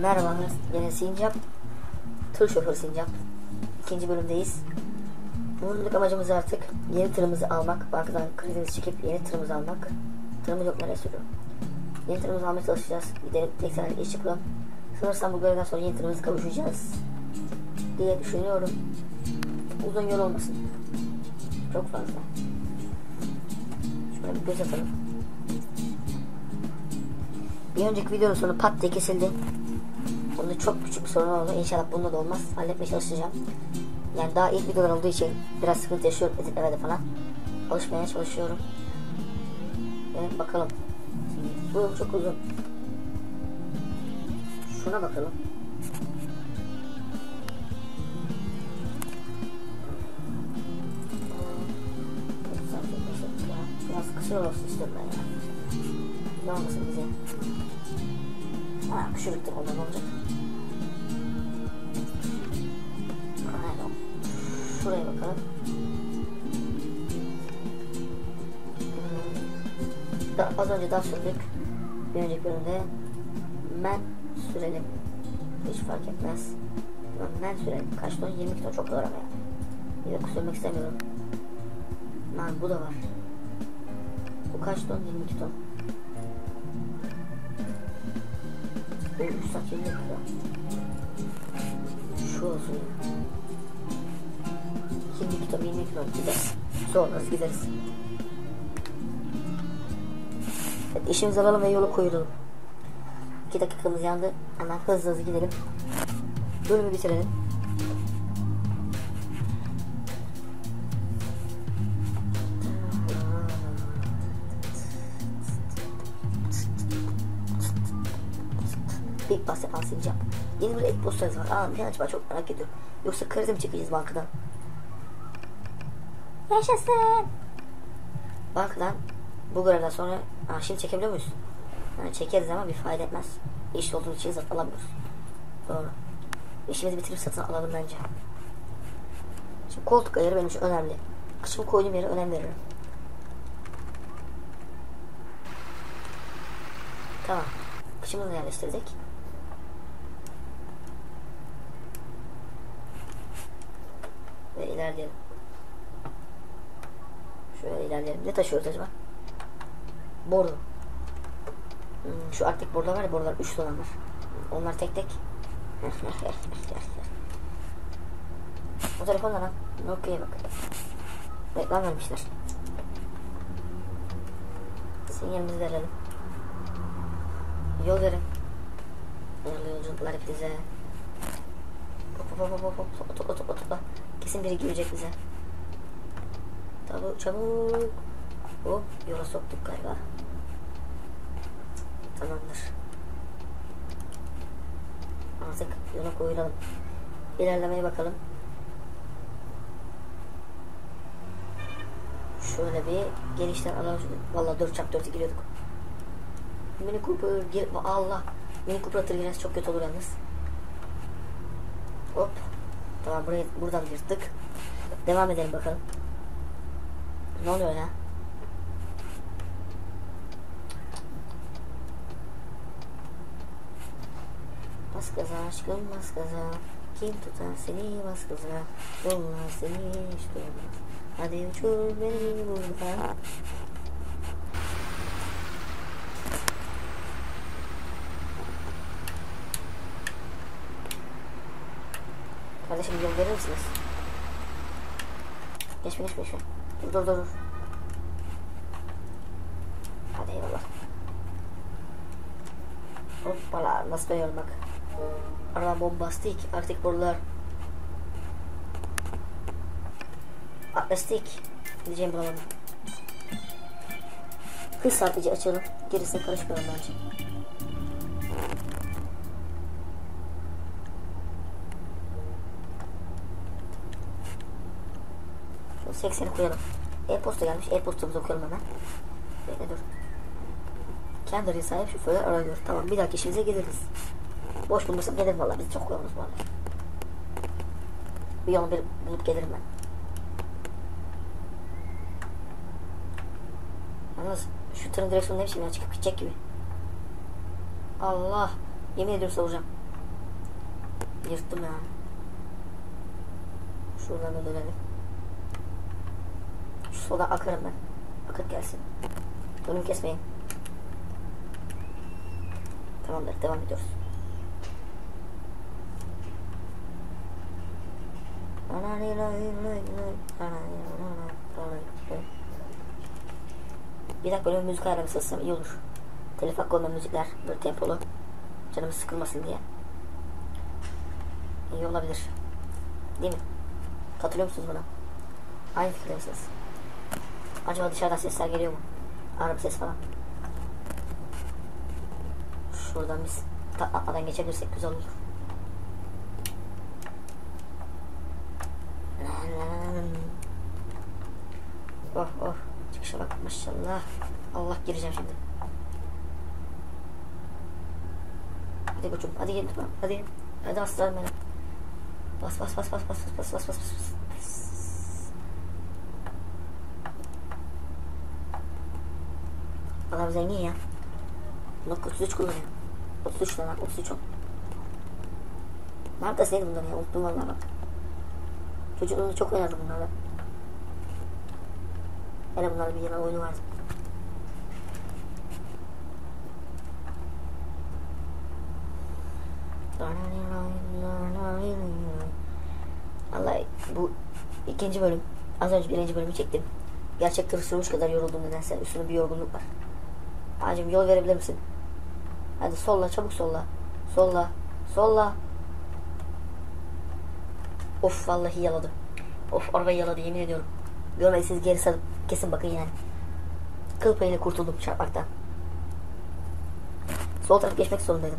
Merhaba, yine Sincap. Tır şoförü Sincap. İkinci bölümdeyiz. Bugünlük amacımız artık yeni tırımızı almak. Bankadan kredimizi çekip yeni tırımızı almak. Tırımız yok nereye sürüyor. Yeni tırımızı almaya çalışacağız. Gidelim tek sene iş yapalım. Sanırsam bu görevden sonra yeni tırımızı kavuşacağız. Diye düşünüyorum. Uzun yol olmasın. Çok fazla. Şöyle bir göz atalım. Bir önceki videonun sonu pat diye kesildi. Bunda çok küçük bir sorun oldu. İnşallah bunda da olmaz. Halletmeye çalışacağım. Yani daha ilk videolar olduğu için biraz sıkıntı yaşıyorum editlemede falan. Alışmaya çalışıyorum. Ve bakalım. Bu çok uzun. Şuna bakalım. Biraz kısa olsun istiyorum ben ya. Ne olmasın bize. Ha, küçülüktür ondan olacak. Şuraya bakalım. Da, az önce daha sürdük. Bir önceki bölümde men sürelim. Hiç fark etmez. Men sürelim. Kaç ton? 20 ton çok ağır ama ya. Yok sürmek istemiyorum. Lan bu da var. Bu kaç ton? 22 ton. 3 saat 20 kilo. Şu olsun. 22 ton 22 ton gideriz. Sonra gideriz. Evet, işimizi alalım ve yola koyulalım. 2 dakikamız yandı. Hemen hızlı hızlı gidelim. Bölümü bitirelim. Big Boss yapan sileceğim. Yeni bir ek postamız var. Aa ne acaba çok merak ediyorum. Yoksa kredi mi çekeceğiz bankadan? Yaşasın. Bankadan bu görevden sonra aa, şimdi çekebiliyor muyuz? Yani çekeriz ama bir fayda etmez. İş olduğu için satın alamıyoruz. Doğru. İşimizi bitirip satın alalım bence. Şimdi koltuk ayarı benim için önemli. Kışımı koyduğum yere önem veririm. Tamam. Kışımızı yerleştirdik. Ve ilerleyelim. Şöyle ilerleyelim. Ne taşıyoruz acaba? Bordo. Hmm, şu artık bordo var ya bordolar 3 dolanır. Onlar tek tek. o telefonla lan. Nokia'ya bak. Reklam vermişler. Sinyalimizi verelim. Yol verin. Uğurlu yolculuklar hepinize. Hop hop hop hop hop. Topla topla topla. Kesin biri girecek bize. Çabuk çabuk. Hop yola soktuk galiba. Tamamdır. Artık yola koyulalım. İlerlemeye bakalım. Şöyle bir genişten alalım. Valla 4 çarpı 4'e giriyorduk. Mini Cooper gir Allah. Mini Cooper tır girmesi çok kötü olur yalnız. Hop. Tamam burayı buradan yırttık. Devam edelim bakalım. Ne oluyor ya? Bas gaza aşkım bas gaza. Kim tutar seni bas gaza. Yollar seni hiç. Hadi uçur beni buradan. Kardeşim yol verir misiniz? Geçme geçme geçme. Dur dur. dur. Hadi eyvallah. Hoppala nasıl dönüyorum bak. Araba bombastik. Artık buralar. Atlastik. Gideceğim bulamadım. Hız sadece açalım. Gerisine karışmayalım bence. 80'i koyalım. E-posta gelmiş. E-postamızı okuyalım hemen. Bekle dur. Kendi sahip şoförler aranıyor. Tamam bir dahaki işimize geliriz. Boş bulmasam gelirim valla. Biz çok bu arada. Bir yolunu bir bulup gelirim ben. Yalnız şu tırın direksiyonu ne biçim ya çıkıp gidecek gibi. Allah. Yemin ediyorum savuracağım. Yırttım ya. Şuradan da dönelim. Sola akarım ben. Akıt gelsin. Önümü kesmeyin. Tamamdır devam ediyoruz. Bir dakika böyle müzik ayarlaması etsem iyi olur. Telif hakkı olmayan müzikler böyle tempolu. Canımız sıkılmasın diye. İyi olabilir. Değil mi? Katılıyor musunuz buna? Aynı fikirde misiniz? Acaba dışarıdan sesler geliyor mu? Araba ses falan. Şuradan biz atmadan geçebilirsek güzel olur. Oh oh. Çıkışa bak maşallah. Allah gireceğim şimdi. Hadi koçum hadi gel tamam hadi. Hadi aslanım benim. Bas bas bas bas bas bas bas bas bas. Adam zengin ya. Bak 33 kullanıyor. 33 tane 33 o. Markası neydi bunların ya? Unuttum valla bak. Çocukluğumda çok oynadım bunlarla. Hele bunların bir yana oyunu vardı. Vallahi bu ikinci bölüm. Az önce birinci bölümü çektim. Gerçek tır sürmüş kadar yoruldum nedense. Üstünde bir yorgunluk var. Ağacım yol verebilir misin? Hadi solla çabuk solla. Solla. Solla. Of vallahi yaladı. Of arabayı yaladı yemin ediyorum. Görmediyseniz geri sarıp kesin bakın yani. Kıl payıyla kurtuldum çarpmaktan. Sol taraf geçmek zorundaydım.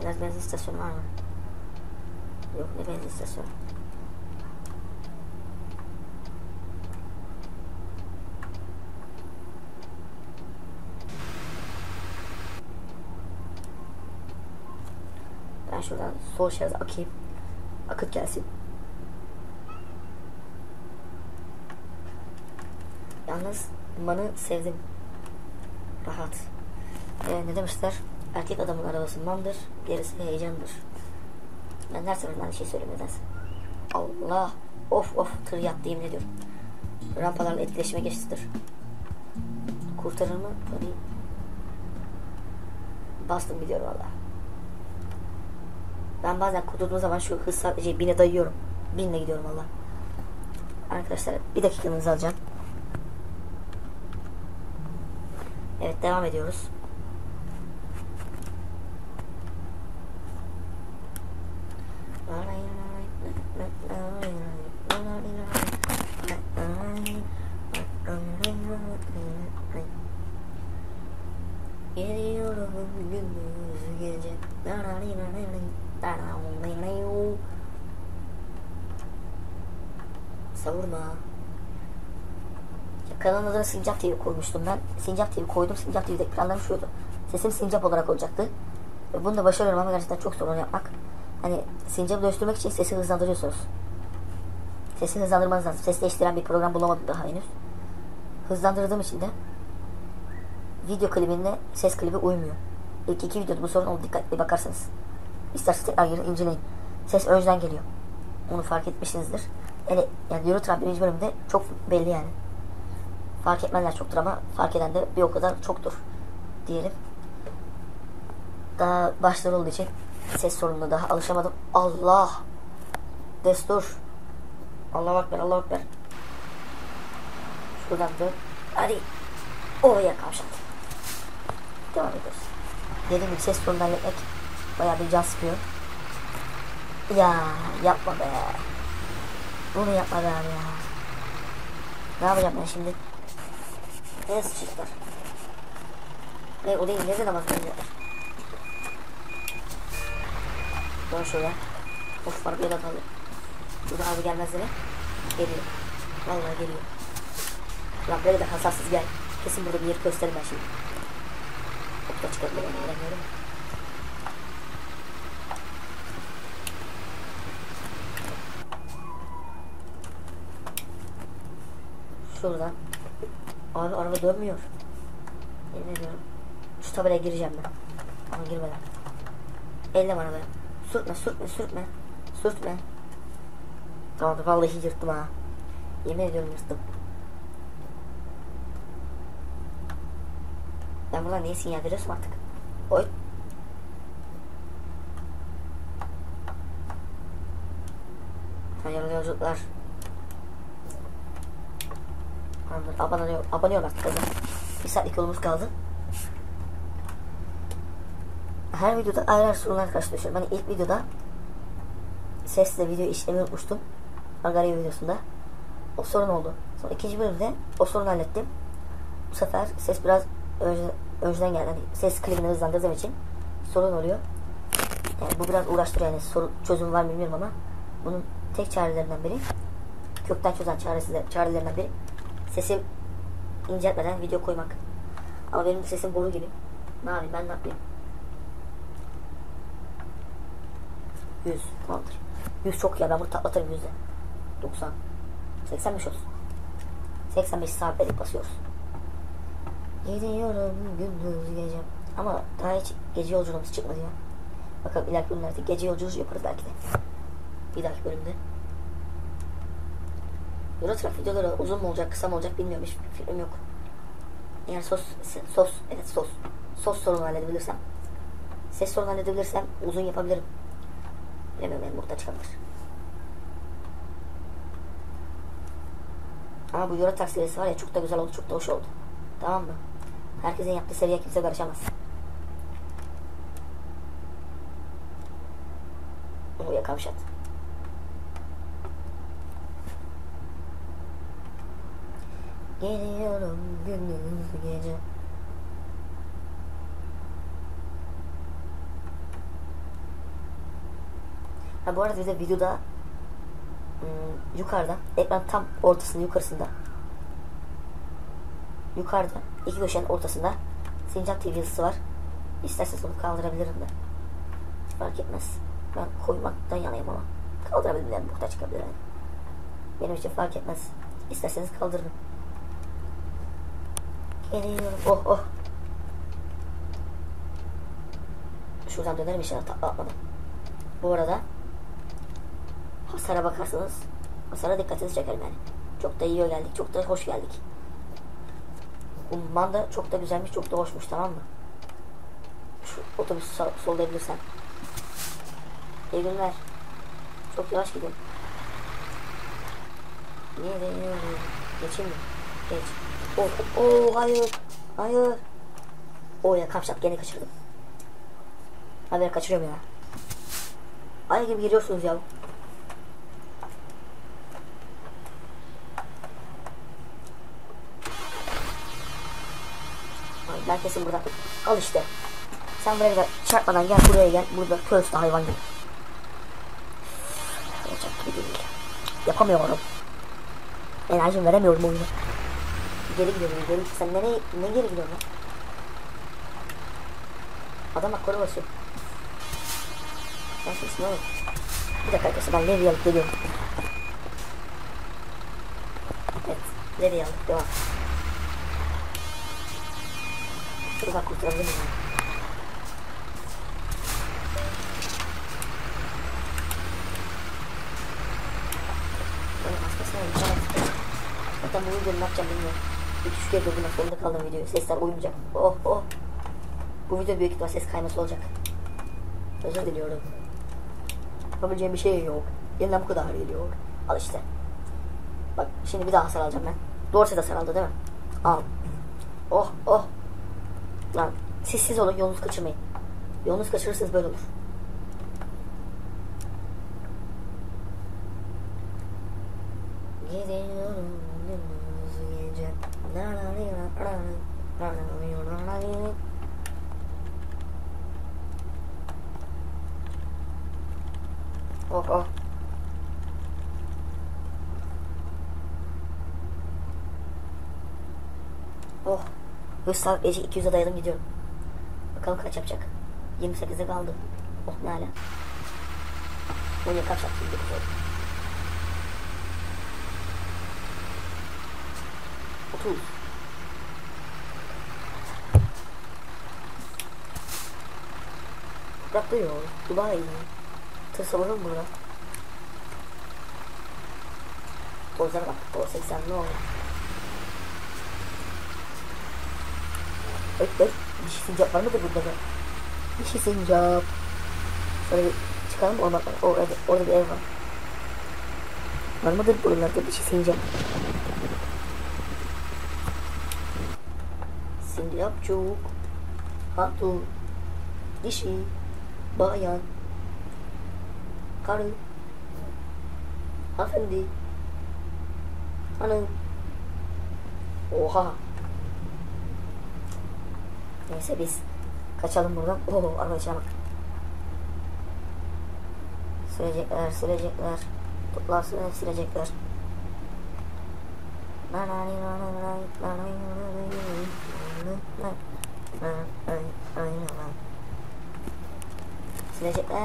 Biraz benzin istasyonu var mı? Yok ne benzin istasyonu. Ben şuradan sol şeride akayım. Akıt gelsin. Yalnız manı sevdim. Rahat. Ee, ne demişler? Erkek adamın arabası mandır, gerisi heyecandır. Ben her seferinde aynı şey söylüyorum nedense. Allah! Of of tır yattı yemin ediyorum. Rampalarla etkileşime geçtidir. Kurtarır mı? Tabii. Bastım gidiyor valla. Ben bazen kurtulduğum zaman şu hız sadece bine dayıyorum. Binle gidiyorum valla. Arkadaşlar bir dakikanızı alacağım. Evet devam ediyoruz. Geliyorum gündüz gece. Savurma. Kanalın adını Sincap TV koymuştum ben. Sincap TV koydum. Sincap TV'de planlarım şuydu. Sesim Sincap olarak olacaktı. Ve bunu da başarıyorum ama gerçekten çok zor onu yapmak. Hani Sincap'ı dönüştürmek için sesi hızlandırıyorsunuz. Sesi hızlandırmanız lazım. Ses değiştiren bir program bulamadım daha henüz. Hızlandırdığım için de video klibinde ses klibi uymuyor. İlk iki videoda bu sorun oldu dikkatli bakarsanız. İsterseniz tekrar girin inceleyin. Ses önceden geliyor. Onu fark etmişsinizdir. Yani, yani Eurotrap birinci bölümde çok belli yani. Fark etmenler çoktur ama fark eden de bir o kadar çoktur diyelim. Daha başları olduğu için ses sorununa daha alışamadım. Allah! Destur! Allah Ekber, Allah Ekber. Şuradan dön. Hadi. Oraya kavşak. Devam ediyoruz. Dediğim gibi ses sorununu halletmek bayağı bir can sıkıyor. Ya yapma be. Bunu yapma be abi ya. Ne yapacağım ben şimdi? Ne sıçacaklar? Ne o değil nerede namaz kılacaklar? Dön şöyle. Of var bir adam kaldı. Burada abi gelmez değil mi? Geliyor. Vallahi geliyor. Lan böyle de hasarsız gel. Kesin burada bir yeri gösterim ben şimdi. Okula çıkartmayı öğreniyorum. Şuradan. Abi araba dönmüyor. Yemin ediyorum. Şu tabelaya gireceğim ben. Ama girmeden. Elle bana ben. Sürtme sürtme sürtme. Sürtme. Tamam vallahi yırttım ha. Yemin ediyorum yırttım. Ben buradan niye sinyal veriyorsam artık. Oy. Hayırlı yolculuklar. Tamamdır. Abone, abone artık kızım. Bir saatlik yolumuz kaldı. Her videoda ayrı ayrı sorunlar karşılaşıyorum. Hani ilk videoda sesle video işlemeyi unutmuştum. Agario videosunda. O sorun oldu. Sonra ikinci bölümde o sorunu hallettim. Bu sefer ses biraz önce, önceden geldi. Hani ses klibini hızlandırdığım için sorun oluyor. Yani bu biraz uğraştırıyor yani sorun, çözüm var mı bilmiyorum ama bunun tek çarelerinden biri kökten çözen çaresi, çarelerinden biri sesi inceltmeden video koymak. Ama benim sesim boru gibi. Ne yapayım ben ne yapayım? 100 tamamdır. 100 çok ya ben bunu tatlatırım 100'de. 90 85 olsun. 85 sabitledik basıyoruz. Gidiyorum gündüz gece. Ama daha hiç gece yolculuğumuz çıkmadı ya. Bakalım ileriki bölümlerde gece yolculuğu yaparız belki de. Bir dahaki bölümde. Eurotrack videoları uzun mu olacak, kısa mı olacak bilmiyorum. Hiç fikrim yok. Eğer sos, sos, evet sos. Sos sorunu halledebilirsem. Ses sorunu halledebilirsem uzun yapabilirim. Bilemiyorum yani burada çıkabilir. Ama bu Eurotrack serisi var ya çok da güzel oldu, çok da hoş oldu. Tamam mı? Herkesin yaptığı seviye kimse karışamaz. Buraya kavşat. Geliyorum gündüz gece. Ha bu arada bir de videoda hmm, yukarıda ekran tam ortasında yukarısında yukarıda iki köşenin ortasında Sincap TV yazısı var. İsterseniz onu kaldırabilirim de. Fark etmez. Ben koymaktan yanayım ama. Kaldırabilirim yani burada çıkabilir yani. Benim için fark etmez. İsterseniz kaldırırım. Geliyorum. Oh oh. Şuradan dönerim inşallah tatlı atmadan. Bu arada hasara bakarsanız hasara dikkatinizi çekerim yani. Çok da iyi geldik. Çok da hoş geldik. Bu manda çok da güzelmiş. Çok da hoşmuş tamam mı? Şu otobüsü sol, sollayabilirsen. İyi günler. Çok yavaş gidiyorum. Niye deniyorum? Geçeyim mi? Geç. Oh, oh, hayır. Hayır. Oh ya kapşat gene kaçırdım. Hadi kaçırıyorum ya. Ay gibi giriyorsunuz ya. Ben kesin burada. Al işte. Sen buraya kadar çarpmadan gel buraya gel. Burada köste hayvan gibi. Olacak gibi değil. Yapamıyorum. Enerjim veremiyorum oyuna. Geri gidiyorum geri. Sen nereye ne geri gidiyorsun lan? Adam akkordu basıyor. Sen kimsin oğlum? Bir dakika arkadaşlar ben Levi'yi alıp geliyorum. Evet. Levi'yi alıp devam. Kurtulabilir miyim? Benim hastasına bir Zaten bu videoyu ne yapacağım bilmiyorum. 3 kere durdurmak zorunda kaldım videoyu. Sesler uyumayacak. Oh oh. Bu video büyük ihtimal ses kayması olacak. Özür diliyorum. Yapabileceğim bir şey yok. Elimden bu kadar geliyor. Al işte. Bak şimdi bir daha hasar alacağım ben. Doğru ses hasar aldı değil mi? Al. Oh oh. Lan sessiz olun yolunuzu kaçırmayın. Yolunuzu kaçırırsanız böyle olur. Oh. Oh. Hız sabitleyici 200'e dayadım gidiyorum. Bakalım kaç yapacak. 28'e kaldı. Oh ne hala. Bunu kaç yaptı? 30. Yaptı yol. Dubai. Tır savurur mu burada? Bozlara bak. Boz 80 ne oldu? Evet. Bir şey sincap var mıdır burada da? Bir şey sincap. Şöyle bir çıkalım ormandan. O, evet, orada bir ev var. Var mıdır buralarda bir şey sincap? Sincapçuk. Hatun. Dişi. Bayan. Karı. Hanımefendi. Hanım. Oha. Neyse biz kaçalım buradan. Oo içine bak. Silecekler, silecekler. Toplar silecekler, silecekler.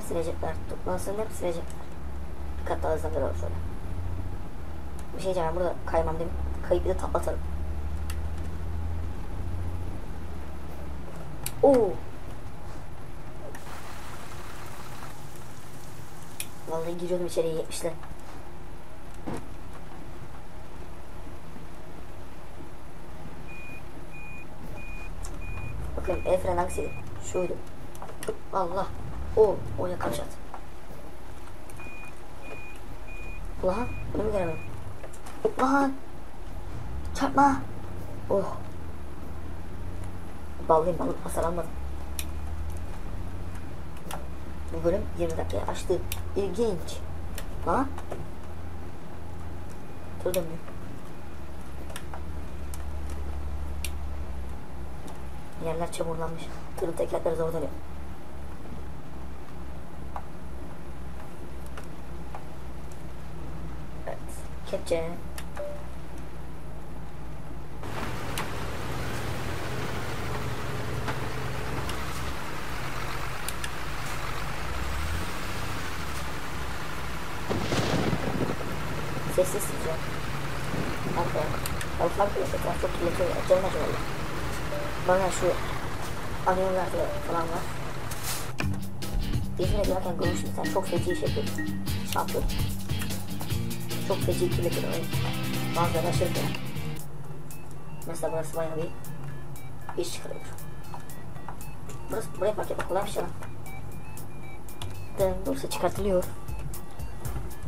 Silecekler. Toplansın hep silecekler. Kat daha hızlandıralım şöyle. Bir şey diyeceğim burada kaymam değil mi? Kayıp bir de tatlatalım. Oo. Vallahi giriyordum içeriye 70'le. Bakın el freni hangisiydi? Şuydu. Allah. O. O yaklaşat. Ulan. Bunu mu göremem? Ulan. Çarpma. Oh. Ballıyım ballı hasar almadım. Bu bölüm 20 dakikaya açtı. İlginç. Ha? Dur dönmüyor. Yerler çamurlanmış. Tırın tekerleri zor dönüyor. Evet. Kepçe. Sessiz sizce. Arkaya. Balıklar bile etraf çok kirletiyor. Canım acıyor valla. Bana şu anıyonlar falan var. İzmir'e giderken görmüştüm çok feci iş yapıyordun. Şampiyon. Çok feci kirletiyor orayı. Bazıları aşırı. Mesela burası bayağı bir iş çıkarıyor. Burası buraya park etmek kolay bir şey lan. Burası çıkartılıyor.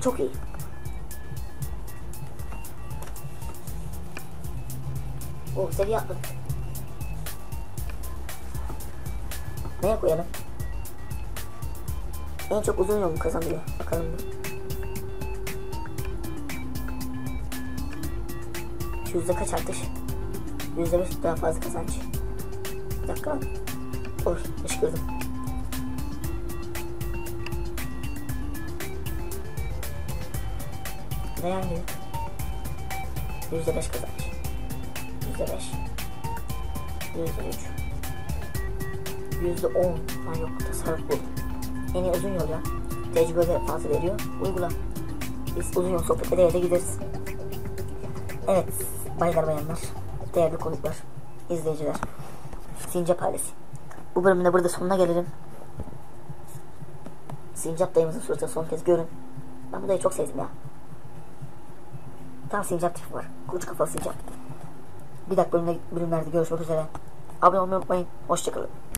Çok iyi. O seviye atladık. Neye koyalım? En çok uzun yol mu kazanıyor? Bakalım bir. Şu yüzde kaç artış? Yüzde beş daha fazla kazanç. Bir dakika. Oy, ışkırdım. Yani? Yüzde beş kazanç. Yüzde beş. Yüzde üç. Yüzde on. Ha yok tasarruf bu. En uzun yol ya. Tecrübe fazla veriyor. Uygula. Biz uzun yol sohbet ede ede gideriz. Evet baylar bayanlar. Değerli konuklar. izleyiciler. Sincap ailesi. Bu bölümde burada sonuna gelelim. Sincap dayımızın suratını son kez görün. Ben bu dayıyı çok sevdim ya. Tam sincap tipi var. Kuluç kafalı sincap. Bir dakika bölümde, bölümlerde görüşmek üzere. Abone olmayı unutmayın. Hoşçakalın.